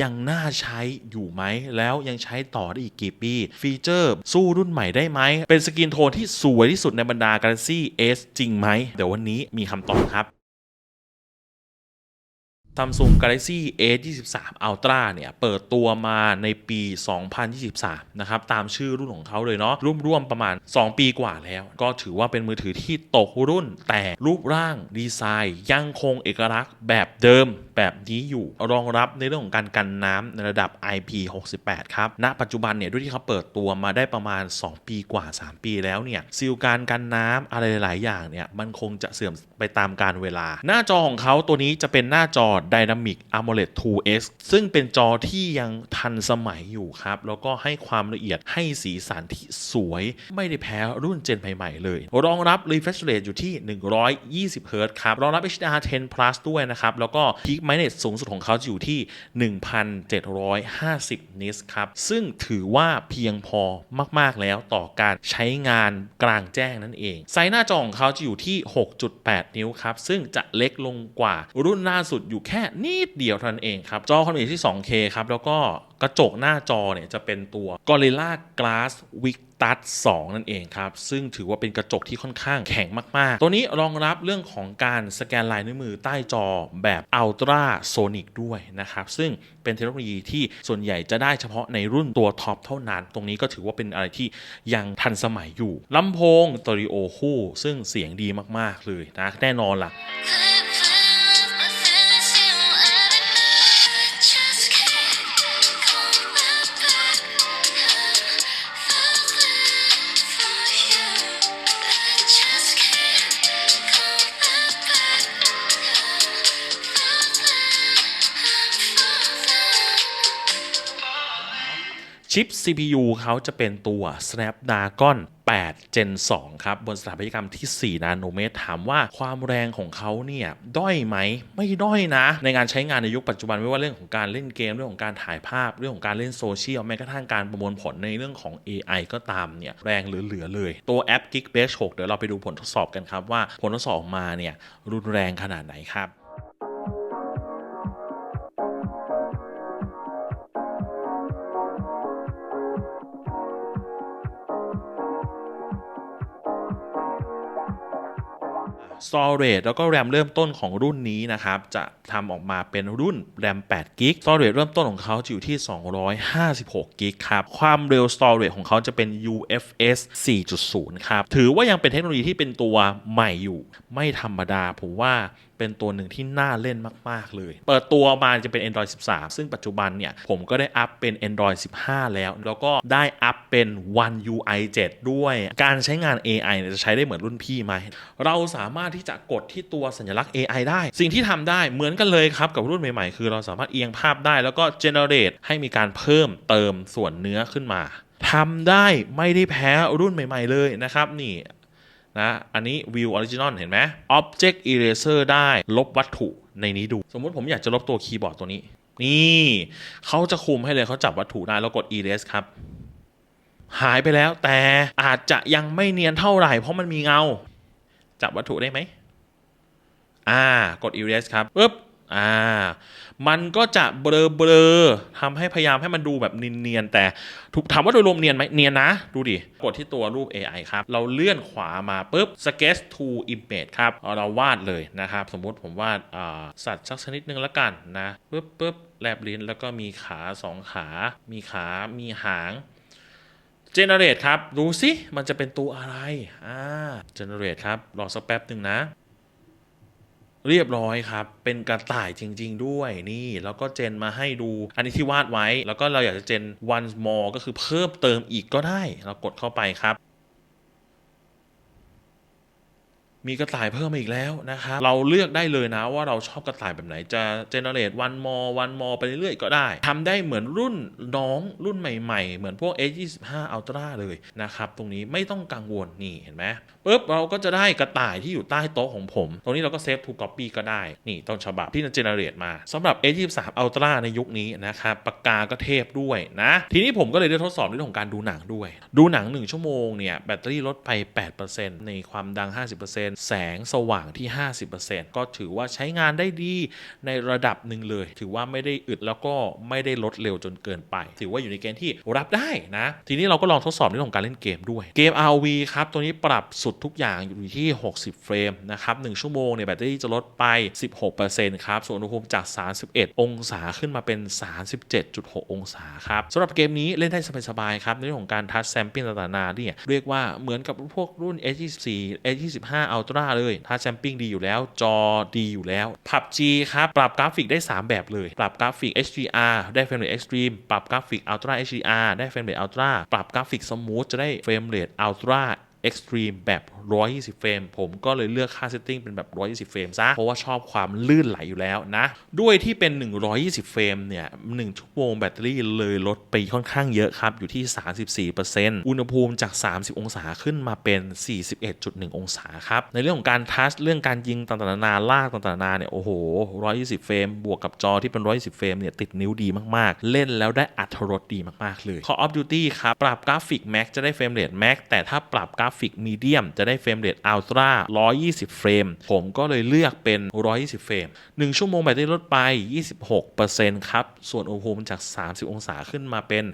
ยังน่าใช้อยู่ไหม แล้วยังใช้ต่อได้อีกกี่ปี ฟีเจอร์ สู้รุ่นใหม่ได้ไหม เป็นสกินโทนที่สวยที่สุดในบรรดา Galaxy S จริงไหม เดี๋ยววันนี้มีคำตอบครับ Samsung Galaxy S23 Ultra เนี่ย เปิดตัวมาในปี 2023 นะครับ ตามชื่อรุ่นของเขาเลยเนาะร่วมๆประมาณ 2 ปีกว่าแล้ว ก็ถือว่าเป็นมือถือที่ตกรุ่น แต่รูปร่างดีไซน์ ยังคงเอกลักษณ์แบบเดิม แบบนี้อยู่ รองรับในเรื่องของการกันน้ำในระดับ IP68 ครับ ณ ปัจจุบันเนี่ยด้วยที่เขาเปิดตัวมาได้ประมาณ 2 ปีกว่า 3 ปีแล้วเนี่ยซีลการกันน้ำอะไรหลายอย่างเนี่ยมันคงจะเสื่อมไปตามการเวลา หน้าจอของเขาตัวนี้จะเป็นหน้าจอ Dynamic AMOLED 2X ซึ่งเป็นจอที่ยังทันสมัยอยู่ครับ แล้วก็ให้ความละเอียดให้สีสันที่สวยไม่ได้แพ้รุ่นเจนใหม่ๆเลย รองรับ refresh rate อยู่ที่ 120 Hz ครับ รองรับ HDR10 Plus ด้วยนะครับ แล้วก็ peak ไมเนตสูงสุดของเขาจะอยู่ที่ 1,750 nits ครับ ซึ่งถือว่าเพียงพอมาก ๆ แล้วต่อการใช้งานกลางแจ้งนั่นเอง ไซส์หน้าจอของเขาจะอยู่ที่ 6.8 นิ้วครับ ซึ่งจะเล็กลงกว่ารุ่นล่าสุดอยู่แค่นิดเดียวเท่านั้นเองครับ จอความละเอียดที่ 2K ครับ แล้วก็กระจกหน้าจอเนี่ยจะเป็นตัว Gorilla Glass Victus 2นั่นเองครับ ซึ่งถือว่าเป็นกระจกที่ค่อนข้างแข็งมาก ๆ ตัวนี้รองรับเรื่องของการสแกนลายนิ้วมือใต้จอแบบ Ultra Sonic ด้วยนะครับ ซึ่งเป็นเทคโนโลยีที่ส่วนใหญ่จะได้เฉพาะในรุ่นตัวท็อปเท่านั้น ตรงนี้ก็ถือว่าเป็นอะไรที่ยังทันสมัยอยู่ลำโพงตอริโอคู่ ซึ่งเสียงดีมาก ๆ เลยนะแน่นอนล่ะ ชิป CPU เขาจะเป็นตัว Snapdragon 8 Gen 2 ครับ บนสถาปัตยกรรมที่ 4 นาโนเมตร ถามว่าความแรงของเขาเนี่ยด้อยไหม ไม่ด้อยนะ ในการใช้งานในยุคปัจจุบันไม่ว่าเรื่องของการเล่นเกม เรื่องของการถ่ายภาพ เรื่องของการเล่นโซเชียลแม้กระทั่งการประมวลผลในเรื่องของ AI ก็ตามเนี่ยแรงเหลือๆเลย ตัวแอป Geekbench 6 เดี๋ยวเราไปดูผลทดสอบกันครับว่าผลทดสอบออกมาเนี่ยรุนแรงขนาดไหนครับ Storage แล้วก็แรมเริ่มต้นของรุ่นนี้นะครับจะทำออกมาเป็นรุ่นแรม8 g b Storage เริ่มต้นของเขาจะอยู่ที่ 256 g b ครับความเร็ว Storage ของเขาจะเป็น UFS 4.0 ครับ ถือว่ายังเป็นเทคโนโลยีที่เป็นตัวใหม่อยู่ ไม่ธรรมดาผมว่า เป็นตัวหนึ่งที่น่าเล่นมาก ๆ เลย เปิดตัวมาจะเป็น Android 13 ซึ่งปัจจุบันเนี่ย ผมก็ได้อัพเป็น Android 15 แล้ว แล้วก็ได้อัพเป็น One UI 7 ด้วย การใช้งาน AI เนี่ยจะใช้ได้เหมือนรุ่นพี่ไหม เราสามารถที่จะกดที่ตัวสัญลักษณ์ AI ได้ สิ่งที่ทำได้เหมือนกันเลยครับ กับรุ่นใหม่ ๆ คือเราสามารถเอียงภาพได้แล้วก็ generate ให้มีการเพิ่มเติมส่วนเนื้อขึ้นมาทำได้ไม่ได้แพ้รุ่นใหม่ ๆ เลยนะครับนี่ นะอันนี้ View Original เห็นไหม Object Eraser ได้ลบวัตถุในนี้ดู สมมติผมอยากจะลบตัวคีย์บอร์ดตัวนี้ นี่เขาจะคุมให้เลยเขาจับวัตถุได้แล้วกด Erase ครับ หายไปแล้วแต่อาจจะยังไม่เนียนเท่าไหร่ เพราะมันมีเงา จับวัตถุได้ไหมอ่ากด erase ครับปึ๊บ อ่า มันก็จะเบลอเบลอๆทำให้พยายามให้มันดูแบบเนียนๆแต่ถูกถามว่าโดยรวมเนียนไหมเนียนนะ ดูดิ กดที่ตัวรูป AI ครับ เราเลื่อนขวามาปุ๊บ sketch to image ครับ เราวาดเลยนะครับ สมมุติผมวาดสัตว์สักชนิดนึงแล้วกันนะปุ๊บปุ๊บแลบลิ้นแล้วก็มีขาสองขา มีขา มีหาง generate ครับ ดูสิมันจะเป็นตัวอะไรอ่า generate ครับ รอสักแป๊บหนึ่งนะ เรียบร้อยครับ เป็นกระต่ายจริง ๆ ด้วยนี่ แล้วก็เจนมาให้ดู อันนี้ที่วาดไว้ แล้วก็เราอยากจะเจน once more ก็คือเพิ่มเติมอีกก็ได้ เรากดเข้าไปครับ มีกระต่ายเพิ่มมาอีกแล้วนะครับเราเลือกได้เลยนะว่าเราชอบกระต่ายแบบไหนจะ generate one more one more ไปเรื่อยๆก็ได้ทำได้เหมือนรุ่นน้องรุ่นใหม่ๆ เหมือนพวก A25 Ultra เลยนะครับตรงนี้ไม่ต้องกังวลนี่เห็นไหมปุ๊บเราก็จะได้กระต่ายที่อยู่ใต้โต๊ะของผม ตรงนี้เราก็ save to copy ก็ได้ นี่ต้นฉบับที่เจะ generate มาสำหรับ A23 Ultra ในยุคนี้นะครับปากกาก็เทพด้วยนะ ทีนี้ผมก็เลยได้ทดสอบเรื่องของการดูหนังด้วย ดูหนัง 1 ชั่วโมงเนี่ยแบตเตอรี่ลดไป 8%ในความดัง 50%แสงสว่างที่ 50%ก็ถือว่าใช้งานได้ดีในระดับหนึ่งเลย ถือว่าไม่ได้อึดแล้วก็ไม่ได้ลดเร็วจนเกินไป ถือว่าอยู่ในเกณฑ์ที่รับได้นะ ทีนี้เราก็ลองทดสอบเรื่องของการเล่นเกมด้วยเกม RV ครับตัวนี้ปรับสุดทุกอย่างอยู่ที่ 60 เฟรมนะครับ1ชั่วโมงเนี่ยแบตเตอรี่จะลดไป 16%ครับส่วนอุณหภูมิจาก 31 องศาขึ้นมาเป็น 37.6 องศาครับสำหรับเกมนี้เล่นได้สบายๆครับในเรื่องของการทัชแซมปิ้งต่างๆนาเนี่ยเรียกว่าเหมือนกับพวกรุ่น S24 S25 Ultra เลยทัชแซมปิ้งดีอยู่แล้ว จอดีอยู่แล้ว PUBG ครับ ปรับกราฟิกได้ 3 แบบเลย ปรับกราฟิก HDR ได้เฟรมเรท Extreme ปรับกราฟิก Ultra HDR ได้เฟรมเรท Ultra ปรับกราฟิก Smooth จะได้เฟรมเรท Ultra Extreme แบบ 120 เฟรม ผมก็เลยเลือกค่าเซตติ้งเป็นแบบ 120 เฟรมซะ เพราะว่าชอบความลื่นไหลอยู่แล้วนะ ด้วยที่เป็น 120 เฟรมเนี่ย1ชั่วโมงแบตเตอรี่เลยลดไปค่อนข้างเยอะครับ อยู่ที่ 34%อุณหภูมิจาก 30 องศาขึ้นมาเป็น 41.1 องศาครับ ในเรื่องของการทัชเรื่องการยิงต่างๆนานาลากต่างๆนานาเนี่ย โอ้โห 120 เฟรม บวกกับจอที่เป็น 120 เฟรมเนี่ย ติดนิ้วดีมากๆ เล่นแล้วได้อัตรถรสดีมากๆเลย Call of Duty ครับ ปรับกราฟิก Max จะได้เฟรมเรท Max แต่ถ้าปรับกราฟิก Medium จะได้เฟรมเรท Ultra 120 เฟรม ผมก็เลยเลือกเป็น 120 เฟรม 1 ชั่วโมงแบตเตอรี่ลดไป 26%ครับ ส่วนอุณหภูมิจาก 30 องศาขึ้นมาเป็น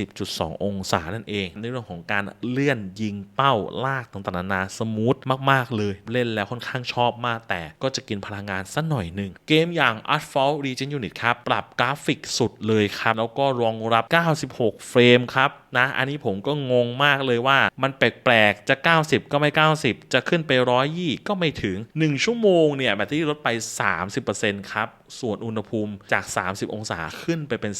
40.2 องศานั่นเอง ในเรื่องของการเลื่อนยิงเป้าลากต่างๆนานาสมูทมาก ๆ เลย เล่นแล้วค่อนข้างชอบมากแต่ก็จะกินพลังงานสักหน่อยหนึ่ง เกมอย่าง Asphalt Legend Unit ครับ ปรับกราฟิกสุดเลยครับ แล้วก็รองรับ 96 เฟรมครับนะ อันนี้ผมก็งงมากเลยว่ามันแปลกๆ จะ 90 ก็ไม่90 จะขึ้นไปร้อยี่ก็ไม่ถึง 1 ชั่วโมงเนี่ยแบตเตอรี่ลดไป 30%ครับ ส่วนอุณหภูมิจาก 30 องศาขึ้นไปเป็น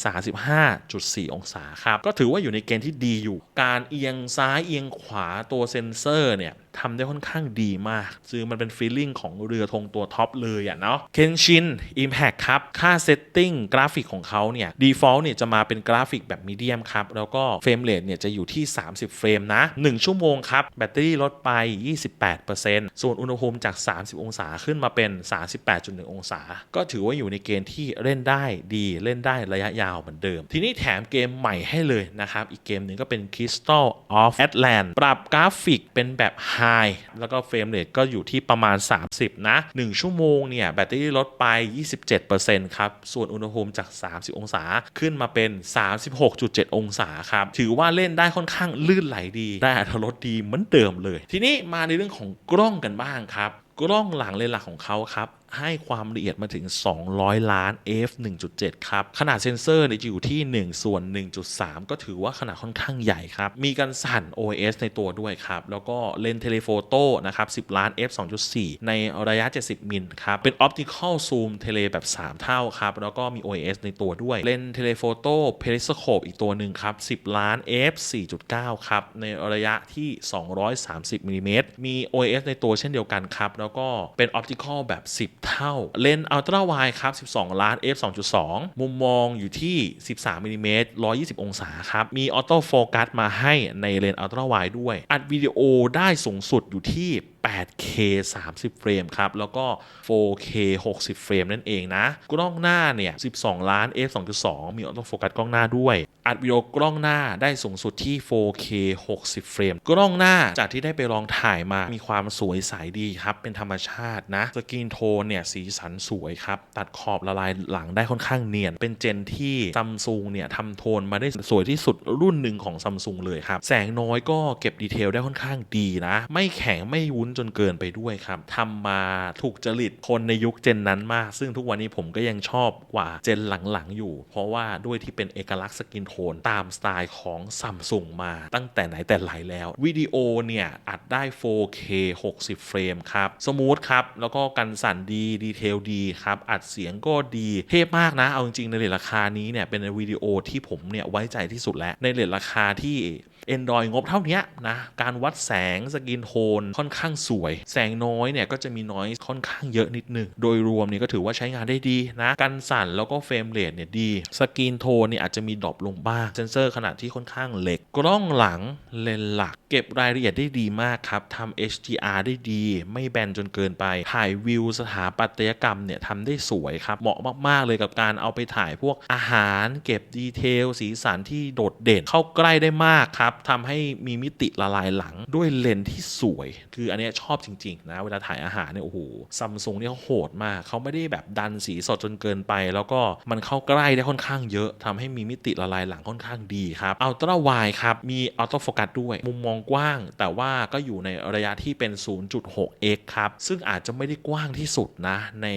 35.4 องศาครับ ก็ถือว่าอยู่ในเกณฑ์ที่ดีอยู่ การเอียงซ้ายเอียงขวาตัวเซ็นเซอร์เนี่ย ทำได้ค่อนข้างดีมากคือมันเป็นฟีลลิ่งของเรือธงตัวท็อปเลยอะเนาะเคนชิน Impact ครับ ค่าเซตติ้งกราฟิกของเขาเนี่ย default เนี่ยจะมาเป็นกราฟิกแบบมีเดียมครับ แล้วก็เฟรมเรทเนี่ยจะอยู่ที่ 30 เฟรมนะ 1 ชั่วโมงครับ แบตเตอรี่ลดไป 28%ส่วนอุณหภูมิจาก 30 องศาขึ้นมาเป็น 38.1 องศา ก็ถือว่าอยู่ในเกณฑ์ที่เล่นได้ดีเล่นได้ระยะยาวเหมือนเดิม ทีนี้แถมเกมใหม่ให้เลยนะครับ อีกเกมหนึ่งก็เป็น Crystal of Atlant ปรับกราฟิกเป็นแบบ High แล้วก็เฟรมเรทก็อยู่ที่ประมาณ 30 นะ 1 ชั่วโมงเนี่ย แบตเตอรี่ลดไป 27%ครับ ส่วนอุณหภูมิจาก 30 องศาขึ้นมาเป็น 36.7 องศาครับ ถือว่าเล่นได้ค่อนข้างลื่นไหลดี ได้อัตรถรสดีเหมือนเดิมเลย ทีนี้มาในเรื่องของกล้องกันบ้างครับ กล้องหลังเลนหลักของเขาครับ ให้ความละเอียดมาถึง 200 ล้าน f 1.7 ครับ ขนาดเซนเซอร์นี่ยจะอยู่ที่ 1 ส่วน 1.3 ก็ถือว่าขนาดค่อนข้างใหญ่ครับ มีการสั่น os ในตัวด้วยครับ แล้วก็เลนส์เทเลโฟโต้นะครับ 10 ล้าน f 2.4 ในระยะ 70 มิลครับ เป็น Optical Zoom เทเลแบบ 3 เท่าครับ แล้วก็มี os ในตัวด้วย เลนส์เทเลโฟโต้เพริสโคปอีกตัวหนึ่งครับ 10 ล้าน f 4.9 ครับ ในระยะที่ 230มิลลิเมตรมี os ในตัวเช่นเดียวกันครับ แล้วก็เป็น Optical แบบ 10เท่า เลนส์อัลตร้าไวด์ครับ 12 ล้าน f 2.2 มุมมองอยู่ที่ 13มิลลิเมตร120 องศาครับ มีออโต้โฟกัสมาให้ในเลนส์อัลตร้าไวด์ด้วย อัดวิดีโอได้สูงสุดอยู่ที่ 8K 30 เฟรมครับ แล้วก็ 4K 60 เฟรมนั่นเองนะ กล้องหน้าเนี่ย 12 ล้าน f 2.2 มีออโต้โฟกัสกล้องหน้าด้วย อัดวิดีโอกล้องหน้าได้สูงสุดที่ 4K 60 เฟรม กล้องหน้าจากที่ได้ไปลองถ่ายมา มีความสวยใสดีครับ เป็นธรรมชาตินะ สกรีนโทนเนี่ย สีสันสวยครับ ตัดขอบละลายหลังได้ค่อนข้างเนียน เป็นเจนที่ซัมซุงเนี่ยทำโทนมาได้สวยที่สุดรุ่นหนึ่งของซัมซุงเลยครับ แสงน้อยก็เก็บดีเทลได้ค่อนข้างดีนะ ไม่แข็งไม่วุ้นจนเกินไปด้วยครับทำมาถูกจริตคนในยุคเจนนั้นมาก ซึ่งทุกวันนี้ผมก็ยังชอบกว่าเจนหลังๆอยู่ เพราะว่าด้วยที่เป็นเอกลักษณ์สกินโทนตามสไตล์ของซัมซุงมาตั้งแต่ไหนแต่ไรแล้ว วิดีโอเนี่ย อัดได้ 4K 60 เฟรมครับ สมูทครับ แล้วก็กันสั่นดี ดีเทลดีครับ อัดเสียงก็ดีเทพมากนะ เอาจริงๆ ในเรทราคานี้เนี่ย เป็นวิดีโอที่ผมเนี่ย ไว้ใจที่สุดแล้ว ในเรทราคาที่ Android งบเท่านี้นะการวัดแสงสกินโทนค่อนข้างสวย แสงน้อยเนี่ยก็จะมีน้อยค่อนข้างเยอะนิดนึง โดยรวมเนี่ยก็ถือว่าใช้งานได้ดีนะกันสั่นแล้วก็เฟรมเรทเนี่ยดีสกินโทนเนี่ยอาจจะมีดรอปลงบ้างเซนเซอร์ขนาดที่ค่อนข้างเล็ก กล้องหลังเลนหลัก เก็บรายละเอียดได้ดีมากครับทำ HDR ได้ดี ไม่แบนจนเกินไป ถ่ายวิวสถาปัตยกรรมเนี่ยทำได้สวยครับ เหมาะมาก ๆ เลยกับการเอาไปถ่ายพวกอาหาร เก็บดีเทล สีสันที่โดดเด่นเข้าใกล้ได้มากครับทำให้มีมิติละลายหลังด้วยเลนส์ที่สวย คืออันนี้ชอบจริง ๆ นะ เวลาถ่ายอาหารเนี่ยโอ้โหซัมซุงเนี่ยเขาโหดมาก เขาไม่ได้แบบดันสีสดจนเกินไป แล้วก็มันเข้าใกล้ได้ค่อนข้างเยอะทำให้มีมิติละลายหลังค่อนข้างดีครับอัลตร้าไวครับมีอัลต o ้ o โฟกัสด้วยมุมมองกว้าง แต่ว่าก็อยู่ในระยะที่เป็น 0.6x ครับ ซึ่งอาจจะไม่ได้กว้างที่สุดนะ ใน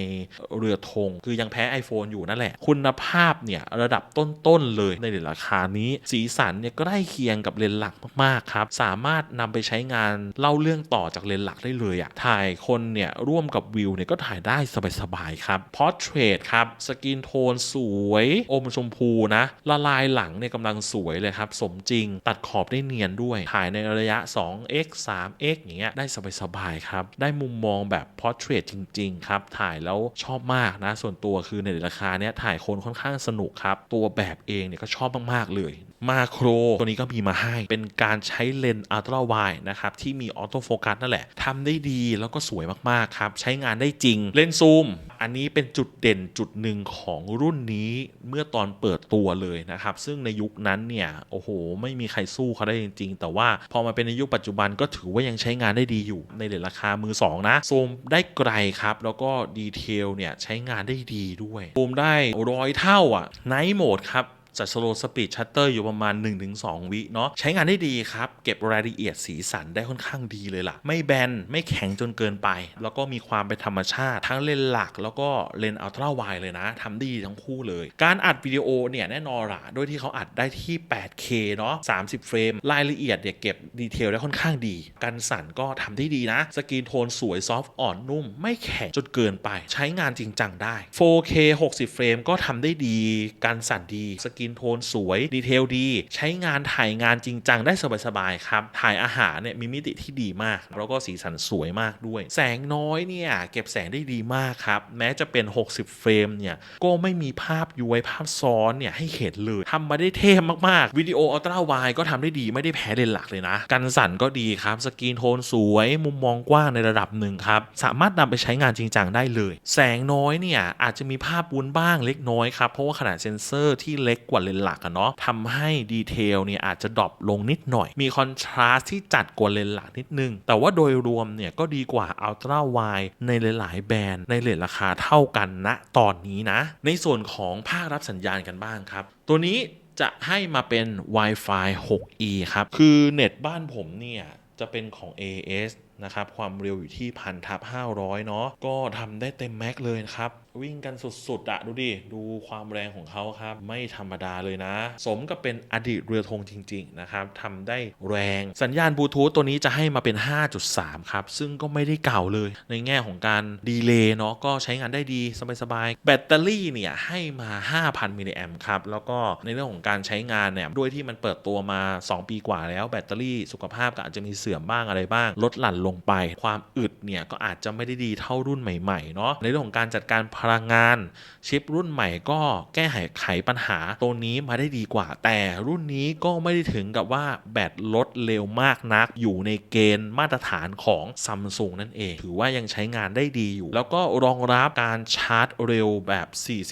เรือธงคือยังแพ้ iPhone อยู่นั่นแหละ คุณภาพเนี่ย ระดับต้น ๆ เลยในราคานี้ สีสันเนี่ยก็ได้เคียงกับเลนส์หลักมาก ๆ ครับ สามารถนำไปใช้งานเล่าเรื่องต่อจากเลนส์หลักได้เลยอะถ่ายคนเนี่ยร่วมกับวิวเนี่ยก็ถ่ายได้สบาย ๆ ครับ Portrait ครับสกินโทนสวยอมชมพูนะละลายหลังเนี่ยกำลังสวยเลยครับสมจริงตัดขอบได้เนียนด้วยถ่ายในระยะ 2x 3x อย่างเงี้ยได้สบายๆครับ ได้มุมมองแบบ Portrait จริง ๆ ครับ ถ่ายแล้วชอบมากนะ ส่วนตัวคือในราคาเนี้ยถ่ายคนค่อนข้างสนุกครับ ตัวแบบเองเนี่ยก็ชอบมากๆเลย มาโครตัวนี้ก็มีมาให้ เป็นการใช้เลนส์อัลตร้าไวนะครับ ที่มีออโต้โฟกัสนั่นแหละทำได้ดีแล้วก็สวยมากๆครับ ใช้งานได้จริงเลนส์ซูม อันนี้เป็นจุดเด่นจุดหนึ่งของรุ่นนี้เมื่อตอนเปิดตัวเลยนะครับ ซึ่งในยุคนั้นเนี่ย โอ้โห ไม่มีใครสู้เขาได้จริง ๆ แต่ว่าพอมาเป็นในยุคปัจจุบันก็ถือว่ายังใช้งานได้ดีอยู่ในเลนราคามือ 2 นะซูมได้ไกลครับ แล้วก็ดีเทลเนี่ยใช้งานได้ดีด้วยซูมได้ร้อยเท่าอะไนท์โหมดครับ จัดสโลสปีดชัตเตอร์อยู่ประมาณ 1-2 วิเนาะใช้งานได้ดีครับ เก็บรายละเอียดสีสันได้ค่อนข้างดีเลยล่ะ ไม่แบน ไม่แข็งจนเกินไป แล้วก็มีความเป็นธรรมชาติ ทั้งเลนหลักแล้วก็เลนอัลตร้าไวเลยนะทำดีทั้งคู่เลย การอัดวิดีโอเนี่ยแน่นอนล่ะด้วยที่เขาอัดได้ที่ 8K เนาะ30 เฟรม รายละเอียดเนี่ยเก็บดีเทลได้ค่อนข้างดี กันสั่นก็ทำได้ดีนะ สกรีนโทนสวยซอฟต์อ่อนนุ่ม ไม่แข็งจนเกินไป ใช้งานจริงจังได้ 4K 60 เฟรมก็ทำได้ดี การสั่นดีสกรีนโทนสวย ดีเทลดี ใช้งานถ่ายงานจริงจังได้สบายๆครับ ถ่ายอาหารเนี่ยมีมิติที่ดีมาก แล้วก็สีสันสวยมากด้วย แสงน้อยเนี่ยเก็บแสงได้ดีมากครับ แม้จะเป็น 60 เฟรมเนี่ย ก็ไม่มีภาพย้วยภาพซ้อนเนี่ยให้เห็นเลยทำมาได้เท่มากๆ วิดีโออัลตร้าไวก็ทำได้ดีไม่ได้แพ้เลนหลักเลยนะ กันสั่นก็ดีครับ สกรีนโทนสวย มุมมองกว้างในระดับหนึ่งครับ สามารถนำไปใช้งานจริงจังได้เลย แสงน้อยเนี่ยอาจจะมีภาพวุ้นบ้างเล็กน้อยครับ เพราะว่าขนาดเซนเซอร์ที่เล็กกว่าเลนส์หลักอะเนาะทำให้ดีเทลเนี่ยอาจจะดรอปลงนิดหน่อย มีคอนทราสที่จัดกว่าเลนส์หลักนิดนึง แต่ว่าโดยรวมเนี่ยก็ดีกว่าอัลตร้าไวในหลายๆแบรนด์ในเลทราคาเท่ากันณตอนนี้นะ ในส่วนของภาครับสัญญาณกันบ้างครับ ตัวนี้จะให้มาเป็น Wi-Fi 6E ครับ คือเน็ตบ้านผมเนี่ยจะเป็นของ AS นะครับ ความเร็วอยู่ที่พันทับ500 เนาะ ก็ทำได้เต็มแม็กเลยครับ วิ่งกันสุดๆอะดูดิ ดูความแรงของเขาครับ ไม่ธรรมดาเลยนะ สมกับเป็นอดีตเรือธงจริง ๆ นะครับทำได้แรงสัญญาณบลูทูธตัวนี้จะให้มาเป็น 5.3 ครับ ซึ่งก็ไม่ได้เก่าเลย ในแง่ของการดีเลย์เนาะก็ใช้งานได้ดีสบายๆ แบตเตอรี่เนี่ย ให้มา 5,000 มิลลิแอมครับ แล้วก็ในเรื่องของการใช้งานเนี่ย ด้วยที่มันเปิดตัวมา 2 ปีกว่าแล้วแบตเตอรี่สุขภาพก็อาจจะมีเสื่อมบ้างอะไรบ้าง ลดหลั่นลงไป ความอึดเนี่ยก็อาจจะไม่ได้ดีเท่ารุ่นใหม่ๆเนาะในเรื่องของการจัดการพพลังงาน ชิปรุ่นใหม่ก็แก้ไขปัญหาตัวนี้มาได้ดีกว่า แต่รุ่นนี้ก็ไม่ได้ถึงกับว่าแบตลดเร็วมากนัก อยู่ในเกณฑ์มาตรฐานของซัมซุงนั่นเอง ถือว่ายังใช้งานได้ดีอยู่ แล้วก็รองรับการชาร์จเร็วแบบ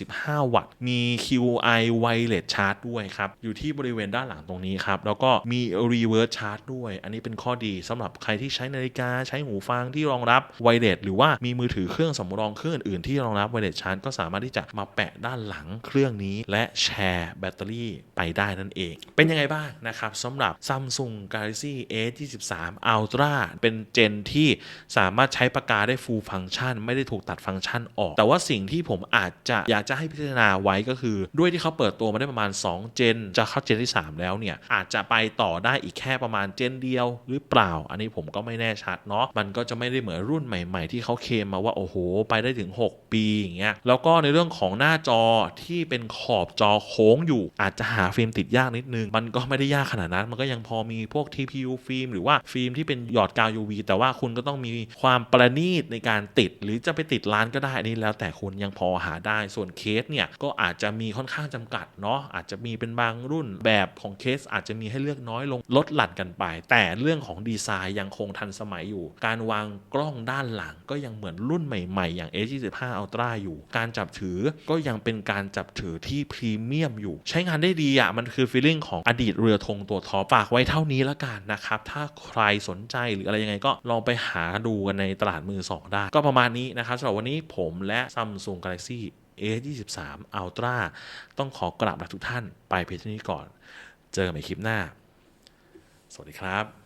45 วัตต์ มี QI Wireless Charge ด้วยครับ อยู่ที่บริเวณด้านหลังตรงนี้ครับ แล้วก็มี Reverse Charge ด้วย อันนี้เป็นข้อดีสำหรับใครที่ใช้นาฬิกาใช้หูฟังที่รองรับไวเลสหรือว่ามีมือถือเครื่องสำรองเครื่องอื่นๆที่รองรับไวเลสชาร์จก็สามารถที่จะมาแปะด้านหลังเครื่องนี้ และแชร์แบตเตอรี่ไปได้นั่นเอง เป็นยังไงบ้างนะครับสำหรับ Samsung Galaxy S23 Ultra เป็นเจนที่สามารถใช้ปากกาได้ full function ไม่ได้ถูกตัดฟังก์ชันออก แต่ว่าสิ่งที่ผมอาจจะอยากจะให้พิจารณาไว้ก็คือ ด้วยที่เขาเปิดตัวมาได้ประมาณ 2 เจน จะเข้าเจนที่ 3 แล้วเนี่ย อาจจะไปต่อได้อีกแค่ประมาณเจนเดียวหรือเปล่า อันนี้ผมก็ไม่แน่ชัดเนาะมันก็จะไม่ได้เหมือนรุ่นใหม่ ๆ ที่เขาเคลมมาว่า โอ้โห ไปได้ถึง 6 ปีอย่างเงี้ยแล้วก็ในเรื่องของหน้าจอที่เป็นขอบจอโค้งอยู่ อาจจะหาฟิล์มติดยากนิดนึง มันก็ไม่ได้ยากขนาดนั้น มันก็ยังพอมีพวก TPU ฟิล์มหรือว่าฟิล์มที่เป็นหยอดกาว UV แต่ว่าคุณก็ต้องมีความประณีตในการติด หรือจะไปติดร้านก็ได้นนี้แล้วแต่คุณยังพอหาได้ส่วนเคสเนี่ยก็อาจจะมีค่อนข้างจำกัดเนาะอาจจะมีเป็นบางรุ่นแบบของเคสอาจจะมีให้เลือกน้อยลงลดหลั่นกันไป แต่เรื่องของดีไซน์ยังคงทันสมัยอยู่ การวางกล้องด้านหลังก็ยังเหมือนรุ่นใหม่ ๆ อย่าง A25 Ultra อยู่ การจับถือก็ยังเป็นการจับถือที่พรีเมียมอยู่ ใช้งานได้ดีอะมันคือฟีลลิ่งของอดีตเรือธงตัวท็อปฝากไว้เท่านี้แล้วกันนะครับ ถ้าใครสนใจหรืออะไรยังไงก็ลองไปหาดูกันในตลาดมือสองได้ ก็ประมาณนี้นะครับสำหรับวันนี้ผมและ Samsung Galaxy A23 Ultra ต้องขอกราบลาทุกท่านไปเพียงเท่านี้ก่อน เจอกันใหม่คลิปหน้า สวัสดีครับ